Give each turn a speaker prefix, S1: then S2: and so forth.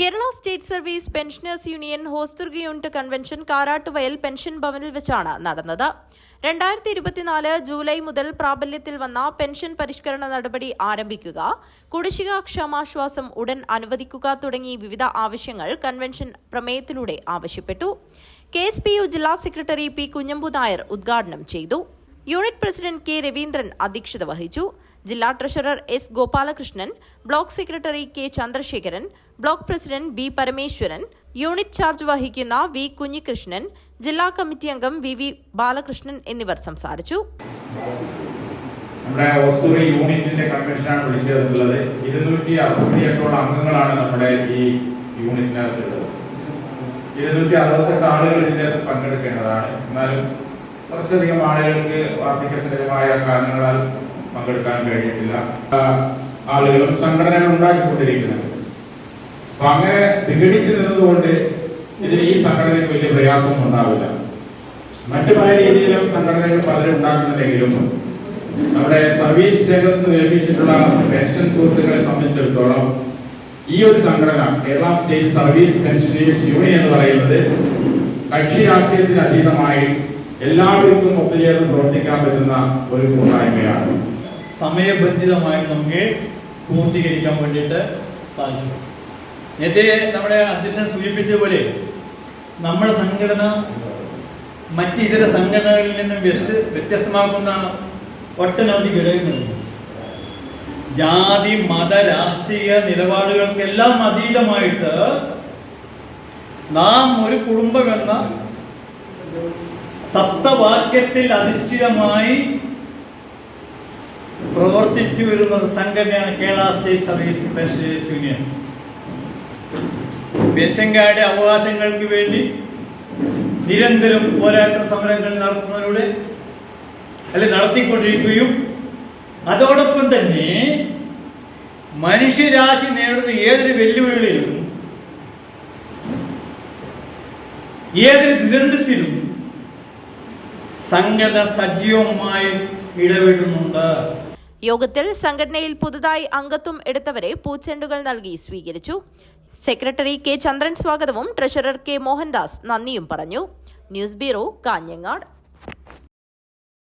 S1: Kerala state service pensioners union Hosdurg unit convention Karattuvayal pension ഭവനിൽ വെച്ചാണ് നടന്നത് രണ്ടായിരത്തി ഇരുപത്തിനാല് ജൂലൈ മുതൽ പ്രാബല്യത്തിൽ വന്ന പെൻഷൻ പരിഷ്കരണ നടപടി ആരംഭിക്കുക കുടിശ്ശിക ക്ഷമാശ്വാസം ഉടൻ അനുവദിക്കുക തുടങ്ങി വിവിധ ആവശ്യങ്ങൾ കൺവെൻഷൻ പ്രമേയത്തിലൂടെ ആവശ്യപ്പെട്ടു. കെ എസ് പി യു ജില്ലാ സെക്രട്ടറി പി കുഞ്ഞമ്പു നായർ ഉദ്ഘാടനം ചെയ്തു. യൂണിറ്റ് പ്രസിഡന്റ് കെ രവീന്ദ്രൻ അധ്യക്ഷത വഹിച്ചു. ജില്ലാ treasurer S Gopalakrishnan block secretary K Chandrasekharan block president B Parameswaran unit charge വഹിക്കുന്ന വി കുഞ്ഞികൃഷ്ണൻ ജില്ലാ കമ്മിറ്റി അംഗം വി വി ബാലകൃഷ്ണൻ എന്നിവർ സംസാരിച്ചു.
S2: നമ്മുടെ വസ്തുവി യൂണിറ്റിന്റെ കൺവെൻഷനാണ് വിളിച്ചേർത്തുള്ളത് ഇരുന്നൂറ്റി അറുപത്തി എട്ടോളം അംഗങ്ങളാണ് നമ്മുടെ ഈ യൂണിറ്റിനകത്തുള്ളത്. ഇരുന്നൂറ്റി അറുപത്തെട്ട് ആളുകൾ ഇതിന്റെ പങ്കെടുക്കേണ്ടതാണ്. എന്നാലും കുറച്ചധികം ആളുകൾക്ക് വാർദ്ധക്യസഹിതമായ കാരണങ്ങളാൽ പങ്കെടുക്കാൻ കഴിഞ്ഞിട്ടില്ല ആളുകളും സംഘടനകൾ ഉണ്ടാക്കിക്കൊണ്ടിരിക്കുന്നത്. അപ്പൊ അങ്ങനെ വിഘടിച്ചു നിന്നതുകൊണ്ട് ഇതിന് ഈ സംഘടനയ്ക്ക് വലിയ പ്രയാസം ഉണ്ടാവില്ല. മറ്റു പല രീതിയിലും സംഘടനകൾ പലരും ഉണ്ടാക്കുന്നുണ്ടെങ്കിലും നമ്മുടെ സർവീസ് രംഗത്ത് ഏൽപ്പിച്ചിട്ടുള്ള പെൻഷൻ സുഹൃത്തുക്കളെ സംബന്ധിച്ചിടത്തോളം ഈ ഒരു സംഘടന Kerala state service pensioners union എന്ന് പറയുന്നത് കക്ഷി രാഷ്ട്രീയത്തിന് അതീതമായി എല്ലാവർക്കും ഒത്തുചേർന്ന് പ്രവർത്തിക്കാൻ പറ്റുന്ന ഒരു കൂട്ടായ്മയാണ്.
S3: സമയബന്ധിതമായിട്ട് നമുക്ക് പൂർത്തീകരിക്കാൻ വേണ്ടിയിട്ട് സാധിച്ചു. നേരത്തെ നമ്മുടെ അധ്യക്ഷൻ സൂചിപ്പിച്ചതുപോലെ നമ്മുടെ സംഘടന മറ്റ് ഇതര സംഘടനകളിൽ നിന്നും വ്യസ്ത വ്യത്യസ്തമാക്കുന്ന ഒട്ടനവധി ഘടകങ്ങളുണ്ട് ജാതി മത രാഷ്ട്രീയ നിലപാടുകൾക്കെല്ലാം അതീതമായിട്ട് നാം ഒരു കുടുംബമെന്ന സപ്തവാക്യത്തിൽ അധിഷ്ഠിതമായി പ്രവർത്തിച്ചു വരുന്ന ഒരു സംഘടനയാണ് Kerala state service pensioners union. പെൻഷൻകാരുടെ അവകാശങ്ങൾക്ക് വേണ്ടി നിരന്തരം പോരാട്ട സമരങ്ങൾ നടത്തുന്നതിലൂടെ അല്ലെ നടത്തിക്കൊണ്ടിരിക്കുകയും അതോടൊപ്പം തന്നെ മനുഷ്യരാശി നേടുന്ന ഏതൊരു വെല്ലുവിളിയിലും ഏതൊരു ദുരന്തത്തിലും സംഗത സജീവമായി ഇടപെടുന്നുണ്ട്.
S1: യോഗത്തിൽ സംഘടനയിൽ പുതുതായി അംഗത്വം എടുത്തവരെ പൂച്ചെണ്ടുകൾ നൽകി സ്വീകരിച്ചു. സെക്രട്ടറി കെ ചന്ദ്രൻ സ്വാഗതവും ട്രഷറർ കെ മോഹൻദാസ് നന്ദിയും പറഞ്ഞു. News bureau Kanhangad.